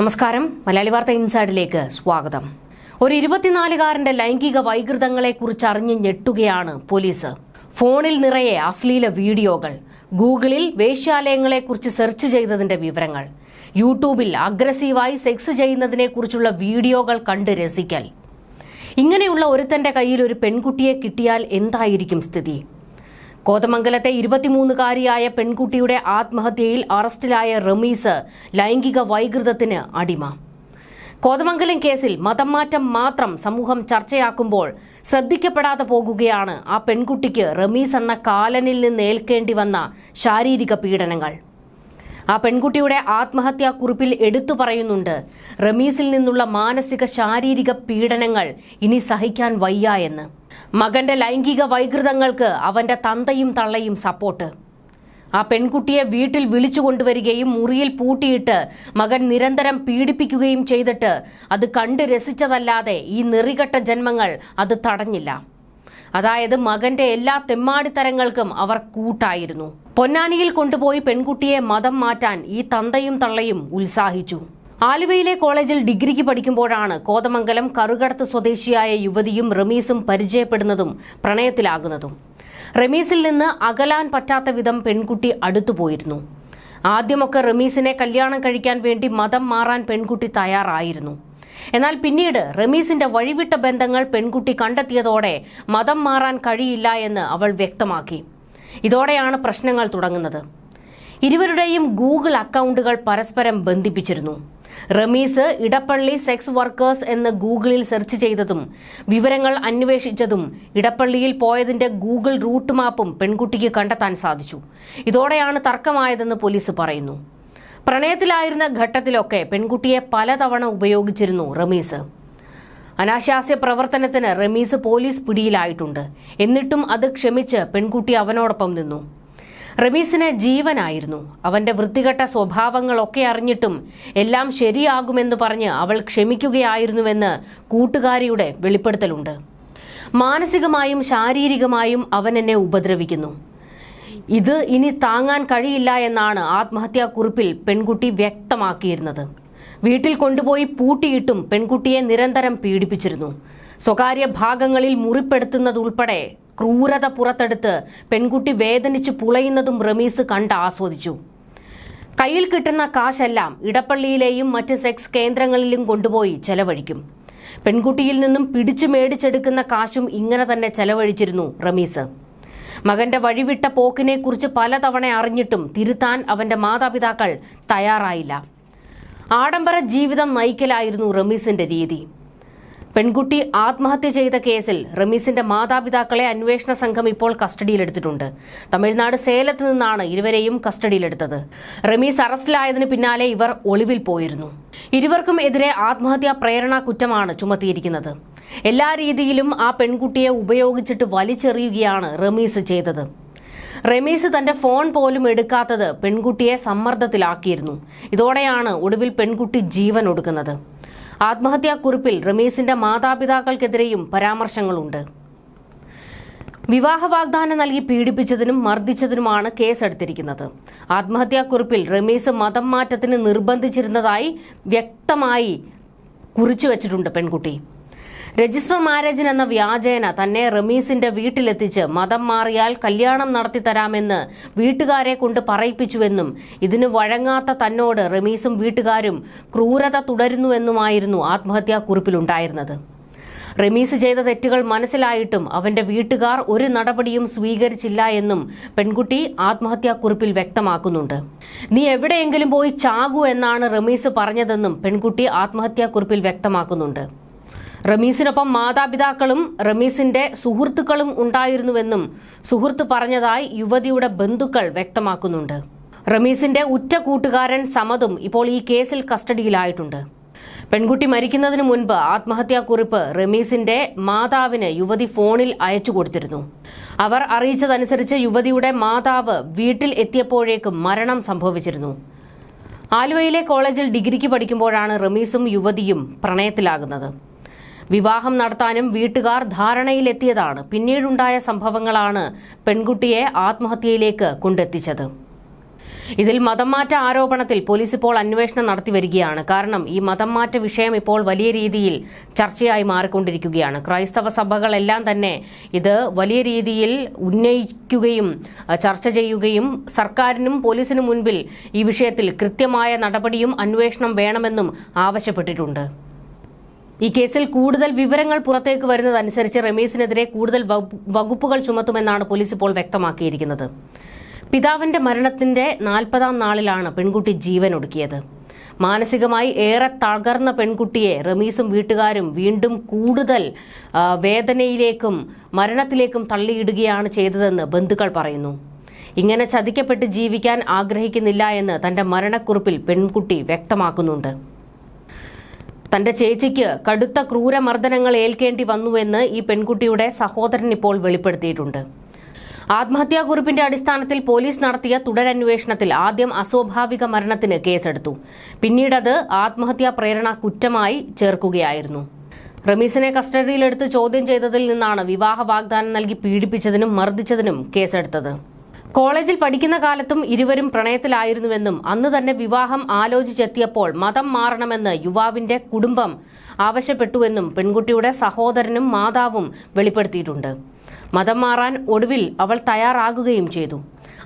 നമസ്കാരം. മലയാളി വാർത്ത ഇൻസൈഡിലേക്ക് സ്വാഗതം. ഒരു ഇരുപത്തിനാലുകാരന്റെ ലൈംഗിക വൈകൃതങ്ങളെ കുറിച്ച് അറിഞ്ഞ് ഞെട്ടുകയാണ് പോലീസ്. ഫോണിൽ നിറയെ അശ്ലീല വീഡിയോകൾ ഗൂഗിളിൽ വേശ്യാലയങ്ങളെ കുറിച്ച് സെർച്ച് ചെയ്തതിന്റെ വിവരങ്ങൾ യൂട്യൂബിൽ അഗ്രസീവായി സെക്സ് ചെയ്യുന്നതിനെ കുറിച്ചുള്ള വീഡിയോകൾ കണ്ട് രസിക്കൽ. ഇങ്ങനെയുള്ള ഒരുത്തന്റെ കയ്യിൽ ഒരു പെൺകുട്ടിയെ കിട്ടിയാൽ എന്തായിരിക്കും സ്ഥിതി? കോതമംഗലത്തെ ഇരുപത്തിമൂന്നുകാരിയായ പെൺകുട്ടിയുടെ ആത്മഹത്യയിൽ അറസ്റ്റിലായ റമീസ് ലൈംഗിക വൈകൃതത്തിന് അടിമ. കോതമംഗലം കേസിൽ മതം മാറ്റം മാത്രം സമൂഹം ചർച്ചയാക്കുമ്പോൾ ശ്രദ്ധിക്കപ്പെടാതെ പോകുകയാണ് ആ പെൺകുട്ടിക്ക് റമീസ് എന്ന കാലനിൽ നിന്ന് ഏൽക്കേണ്ടി വന്ന ശാരീരിക പീഡനങ്ങൾ. ആ പെൺകുട്ടിയുടെ ആത്മഹത്യാ കുറിപ്പിൽ എടുത്തു പറയുന്നുണ്ട് റമീസിൽ നിന്നുള്ള മാനസിക ശാരീരിക പീഡനങ്ങൾ ഇനി സഹിക്കാൻ വയ്യ എന്ന്. മകന്റെ ലൈംഗിക വൈകൃതങ്ങൾക്ക് അവന്റെ തന്തയും തള്ളയും സപ്പോർട്ട് ആ പെൺകുട്ടിയെ വീട്ടിൽ വിളിച്ചു കൊണ്ടുവരികയും മുറിയിൽ പൂട്ടിയിട്ട് മകൻ നിരന്തരം പീഡിപ്പിക്കുകയും ചെയ്തിട്ട് അത് കണ്ട് രസിച്ചതല്ലാതെ ഈ നെറികെട്ട ജന്മങ്ങൾ അത് തടഞ്ഞില്ല. അതായത് മകന്റെ എല്ലാ തെമ്മാടിത്തരങ്ങൾക്കും അവർ കൂട്ടായിരുന്നു. പൊന്നാനിയിൽ കൊണ്ടുപോയി പെൺകുട്ടിയെ മതം മാറ്റാൻ ഈ തന്തയും തള്ളയും ഉത്സാഹിച്ചു. ആലുവയിലെ കോളേജിൽ ഡിഗ്രിക്ക് പഠിക്കുമ്പോഴാണ് കോതമംഗലം കറുകടത്ത് സ്വദേശിയായ യുവതിയും റമീസും പരിചയപ്പെടുന്നതും പ്രണയത്തിലാകുന്നതും. റമീസിൽ നിന്ന് അകലാൻ പറ്റാത്ത വിധം പെൺകുട്ടി അടുത്തുപോയിരുന്നു. ആദ്യമൊക്കെ റമീസിനെ കല്യാണം കഴിക്കാൻ വേണ്ടി മതം മാറാൻ പെൺകുട്ടി തയ്യാറായിരുന്നു. എന്നാൽ പിന്നീട് റമീസിന്റെ വഴിവിട്ട ബന്ധങ്ങൾ പെൺകുട്ടി കണ്ടെത്തിയതോടെ മതം മാറാൻ കഴിയില്ല എന്ന് അവൾ വ്യക്തമാക്കി. ഇതോടെയാണ് പ്രശ്നങ്ങൾ തുടങ്ങുന്നത്. ഇരുവരുടെയും ഗൂഗിൾ അക്കൗണ്ടുകൾ പരസ്പരം ബന്ധിപ്പിച്ചിരുന്നു. റമീസ് ഇടപ്പള്ളി സെക്സ് വർക്കേഴ്സ് എന്ന് ഗൂഗിളിൽ സെർച്ച് ചെയ്തതും വിവരങ്ങൾ അന്വേഷിച്ചതും ഇടപ്പള്ളിയിൽ പോയതിന്റെ ഗൂഗിൾ റൂട്ട് മാപ്പും പെൺകുട്ടിക്ക് കണ്ടെത്താൻ സാധിച്ചു. ഇതോടെയാണ് തർക്കമായതെന്ന് പോലീസ് പറയുന്നു. പ്രണയത്തിലായിരുന്ന ഘട്ടത്തിലൊക്കെ പെൺകുട്ടിയെ പലതവണ ഉപയോഗിച്ചിരുന്നു റമീസ്. അനാശാസ്യ പ്രവർത്തനത്തിന് റമീസ് പോലീസ് പിടിയിലായിട്ടുണ്ട്. എന്നിട്ടും അത് ക്ഷമിച്ച് പെൺകുട്ടി അവനോടൊപ്പം നിന്നു. റമീസിന് ജീവനായിരുന്നു. അവന്റെ വൃത്തികെട്ട സ്വഭാവങ്ങളൊക്കെ അറിഞ്ഞിട്ടും എല്ലാം ശരിയാകുമെന്ന് പറഞ്ഞ് അവൾ ക്ഷമിക്കുകയായിരുന്നുവെന്ന് കൂട്ടുകാരിയുടെ വെളിപ്പെടുത്തലുണ്ട്. മാനസികമായും ശാരീരികമായും അവൻ എന്നെ ഉപദ്രവിക്കുന്നു. ഇത് ഇനി താങ്ങാൻ കഴിയില്ല എന്നാണ് ആത്മഹത്യാക്കുറിപ്പിൽ പെൺകുട്ടി വ്യക്തമാക്കിയിരുന്നത്. വീട്ടിൽ കൊണ്ടുപോയി പൂട്ടിയിട്ടും പെൺകുട്ടിയെ നിരന്തരം പീഡിപ്പിച്ചിരുന്നു. സ്വകാര്യ ഭാഗങ്ങളിൽ മുറിപ്പെടുത്തുന്നതുൾപ്പെടെ ക്രൂരത പുറത്തെടുത്ത് പെൺകുട്ടി വേദനിച്ച് പുളയുന്നതും റമീസ് കണ്ട് ആസ്വദിച്ചു. കയ്യിൽ കിട്ടുന്ന കാശെല്ലാം ഇടപ്പള്ളിയിലെയും മറ്റ് സെക്സ് കേന്ദ്രങ്ങളിലും കൊണ്ടുപോയി ചെലവഴിക്കും. പെൺകുട്ടിയിൽ നിന്നും പിടിച്ചു മേടിച്ചെടുക്കുന്ന കാശും ഇങ്ങനെ തന്നെ ചെലവഴിച്ചിരുന്നു റമീസ്. മകന്റെ വഴിവിട്ട പോക്കിനെക്കുറിച്ച് പലതവണ അറിഞ്ഞിട്ടും തിരുത്താൻ അവന്റെ മാതാപിതാക്കൾ തയ്യാറായില്ല. ആഡംബര ജീവിതം നയിക്കലായിരുന്നു റമീസിന്റെ രീതി. പെൺകുട്ടി ആത്മഹത്യ ചെയ്ത കേസിൽ റമീസിന്റെ മാതാപിതാക്കളെ അന്വേഷണ സംഘം ഇപ്പോൾ കസ്റ്റഡിയിലെടുത്തിട്ടുണ്ട്. തമിഴ്നാട് സേലത്ത് നിന്നാണ് ഇരുവരെയും കസ്റ്റഡിയിലെടുത്തത്. റമീസ് അറസ്റ്റിലായതിനു പിന്നാലെ ഇവർ ഒളിവിൽ പോയിരുന്നു. ഇരുവർക്കും എതിരെ ആത്മഹത്യാ പ്രേരണ കുറ്റമാണ് ചുമത്തിയിരിക്കുന്നത്. എല്ലാ രീതിയിലും ആ പെൺകുട്ടിയെ ഉപയോഗിച്ചിട്ട് വലിച്ചെറിയുകയാണ് റമീസ് ചെയ്തത്. റമീസ് തന്റെ ഫോൺ പോലും എടുക്കാത്തത് പെൺകുട്ടിയെ സമ്മർദ്ദത്തിലാക്കിയിരുന്നു. ഇതോടെയാണ് ഒടുവിൽ പെൺകുട്ടി ജീവൻ ഒടുക്കുന്നത്. ആത്മഹത്യാക്കുറിപ്പിൽ റമീസിന്റെ മാതാപിതാക്കൾക്കെതിരെയും പരാമർശങ്ങളുണ്ട്. വിവാഹ വാഗ്ദാനം നൽകി പീഡിപ്പിച്ചതിനും മർദ്ദിച്ചതിനുമാണ് കേസെടുത്തിരിക്കുന്നത്. ആത്മഹത്യാക്കുറിപ്പിൽ റമീസ് മതം മാറ്റത്തിന് നിർബന്ധിച്ചിരുന്നതായി വ്യക്തമായി കുറിച്ചു വച്ചിട്ടുണ്ട് പെൺകുട്ടി. രജിസ്റ്റർ മാരേജിന് എന്ന വ്യാജേന തന്നെ റമീസിന്റെ വീട്ടിലെത്തിച്ച് മതം മാറിയാൽ കല്യാണം നടത്തി തരാമെന്ന് വീട്ടുകാരെ കൊണ്ട് പറയിപ്പിച്ചുവെന്നും ഇതിന് വഴങ്ങാത്ത തന്നോട് റമീസും വീട്ടുകാരും ക്രൂരത തുടരുന്നുവെന്നുമായിരുന്നു ആത്മഹത്യാക്കുറിപ്പിലുണ്ടായിരുന്നത് റമീസ് ചെയ്ത തെറ്റുകൾ മനസ്സിലായിട്ടും അവന്റെ വീട്ടുകാർ ഒരു നടപടിയും സ്വീകരിച്ചില്ല എന്നും പെൺകുട്ടി ആത്മഹത്യാക്കുറിപ്പിൽ വ്യക്തമാക്കുന്നുണ്ട്. നീ എവിടെയെങ്കിലും പോയി ചാകൂ എന്നാണ് റമീസ് പറഞ്ഞതെന്നും പെൺകുട്ടി ആത്മഹത്യാക്കുറിപ്പിൽ വ്യക്തമാക്കുന്നുണ്ട്. റമീസിനൊപ്പം മാതാപിതാക്കളും റമീസിന്റെ സുഹൃത്തുക്കളും ഉണ്ടായിരുന്നുവെന്നും സുഹൃത്ത് പറഞ്ഞതായി യുവതിയുടെ ബന്ധുക്കൾ വ്യക്തമാക്കുന്നുണ്ട്. റമീസിന്റെ ഉറ്റ കൂട്ടുകാരൻ സമതും ഇപ്പോൾ ഈ കേസിൽ കസ്റ്റഡിയിലായിട്ടുണ്ട്. പെൺകുട്ടി മരിക്കുന്നതിന് മുൻപ് ആത്മഹത്യാക്കുറിപ്പ് റമീസിന്റെ മാതാവിന് യുവതി ഫോണിൽ അയച്ചു കൊടുത്തിരുന്നു. അവർ അറിയിച്ചതനുസരിച്ച് യുവതിയുടെ മാതാവ് വീട്ടിൽ എത്തിയപ്പോഴേക്കും മരണം സംഭവിച്ചിരുന്നു. ആലുവയിലെ കോളേജിൽ ഡിഗ്രിക്ക് പഠിക്കുമ്പോഴാണ് റമീസും യുവതിയും പ്രണയത്തിലാകുന്നത്. വിവാഹം നടത്താനും വീട്ടുകാർ ധാരണയിലെത്തിയതാണ്. പിന്നീടുണ്ടായ സംഭവങ്ങളാണ് പെൺകുട്ടിയെ ആത്മഹത്യയിലേക്ക് കൊണ്ടെത്തിച്ചത്. ഇതിൽ മതം മാറ്റ ആരോപണത്തിൽ പോലീസ് ഇപ്പോൾ അന്വേഷണം നടത്തി വരികയാണ്. കാരണം ഈ മതം മാറ്റ വിഷയം ഇപ്പോൾ വലിയ രീതിയിൽ ചർച്ചയായി മാറിക്കൊണ്ടിരിക്കുകയാണ്. ക്രൈസ്തവ സഭകളെല്ലാം തന്നെ ഇത് വലിയ രീതിയിൽ ഉന്നയിക്കുകയും ചർച്ച ചെയ്യുകയും സർക്കാരിനും പോലീസിനും മുൻപിൽ ഈ വിഷയത്തിൽ കൃത്യമായ നടപടിയും അന്വേഷണം വേണമെന്നും ആവശ്യപ്പെട്ടിട്ടുണ്ട്. ഈ കേസിൽ കൂടുതൽ വിവരങ്ങൾ പുറത്തേക്ക് വരുന്നതനുസരിച്ച് റമീസിനെതിരെ കൂടുതൽ വകു- വകുപ്പുകൾ ചുമത്തുമെന്നാണ് പോലീസ് ഇപ്പോൾ വ്യക്തമാക്കിയിരിക്കുന്നത്. പിതാവിന്റെ മരണത്തിന്റെ നാൽപ്പതാം നാളിലാണ് പെൺകുട്ടി ജീവൻ ഒടുക്കിയത്. മാനസികമായി ഏറെ തകർന്ന പെൺകുട്ടിയെ റമീസും വീട്ടുകാരും വീണ്ടും കൂടുതൽ വേദനയിലേക്കും മരണത്തിലേക്കും തള്ളിയിടുകയാണ് ചെയ്തതെന്ന് ബന്ധുക്കൾ പറയുന്നു. ഇങ്ങനെ ചതിക്കപ്പെട്ട് ജീവിക്കാൻ ആഗ്രഹിക്കുന്നില്ല എന്ന് തന്റെ മരണക്കുറിപ്പിൽ പെൺകുട്ടി വ്യക്തമാക്കുന്നുണ്ട്. തന്റെ ചേച്ചിക്ക് കടുത്ത ക്രൂരമർദ്ദനങ്ങൾ ഏൽക്കേണ്ടി വന്നുവെന്ന് ഈ പെൺകുട്ടിയുടെ സഹോദരൻ ഇപ്പോൾ വെളിപ്പെടുത്തിയിട്ടുണ്ട്. ആത്മഹത്യാക്കുറിപ്പിന്റെ അടിസ്ഥാനത്തിൽ പോലീസ് നടത്തിയ തുടരന്വേഷണത്തിൽ ആദ്യം അസ്വാഭാവിക മരണത്തിന് കേസെടുത്തു. പിന്നീടത് ആത്മഹത്യാ പ്രേരണ കുറ്റമായി ചേർക്കുകയായിരുന്നു. റമീസിനെ കസ്റ്റഡിയിലെടുത്ത് ചോദ്യം ചെയ്തതിൽ നിന്നാണ് വിവാഹ വാഗ്ദാനം നൽകി പീഡിപ്പിച്ചതിനും മർദ്ദിച്ചതിനും കേസെടുത്തത്. കോളേജിൽ പഠിക്കുന്ന കാലത്തും ഇരുവരും പ്രണയത്തിലായിരുന്നുവെന്നും അന്ന് തന്നെ വിവാഹം ആലോചിച്ചെത്തിയപ്പോൾ മതം മാറണമെന്ന് യുവാവിന്റെ കുടുംബം ആവശ്യപ്പെട്ടുവെന്നും പെൺകുട്ടിയുടെ സഹോദരനും മാതാവും വെളിപ്പെടുത്തിയിട്ടുണ്ട്. മതം മാറാൻ ഒടുവിൽ അവൾ തയ്യാറാകുകയും ചെയ്തു.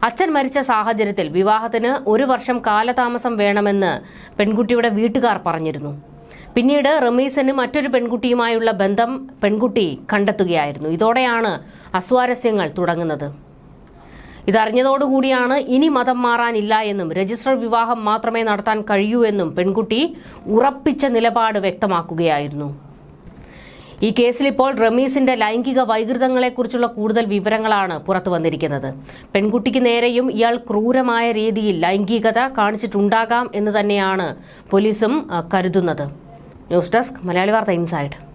അച്ഛൻ മരിച്ച സാഹചര്യത്തിൽ വിവാഹത്തിന് ഒരു വർഷം കാലതാമസം വേണമെന്ന് പെൺകുട്ടിയുടെ വീട്ടുകാർ പറഞ്ഞിരുന്നു. പിന്നീട് റമീസന് മറ്റൊരു പെൺകുട്ടിയുമായുള്ള ബന്ധം പെൺകുട്ടി കണ്ടെത്തുകയായിരുന്നു. ഇതോടെയാണ് അസ്വാരസ്യങ്ങൾ തുടങ്ങുന്നത്. ഇതറിഞ്ഞതോടുകൂടിയാണ് ഇനി മതം മാറാനില്ല എന്നും രജിസ്റ്റർ വിവാഹം മാത്രമേ നടത്താൻ കഴിയൂ എന്നും പെൺകുട്ടി ഉറപ്പിച്ച നിലപാട് വ്യക്തമാക്കുകയായിരുന്നു. ഈ കേസിൽ ഇപ്പോൾ റമീസിന്റെ ലൈംഗിക വൈകൃതങ്ങളെക്കുറിച്ചുള്ള കൂടുതൽ വിവരങ്ങളാണ് പുറത്തു വന്നിരിക്കുന്നത് പെൺകുട്ടിക്ക് നേരെയും ഇയാൾ ക്രൂരമായ രീതിയിൽ ലൈംഗികത കാണിച്ചിട്ടുണ്ടാകാം എന്ന് തന്നെയാണ് പോലീസും കരുതുന്നത്. ന്യൂസ് ഡെസ്ക് മലയാളി വാർത്ത ഇൻസൈഡ്.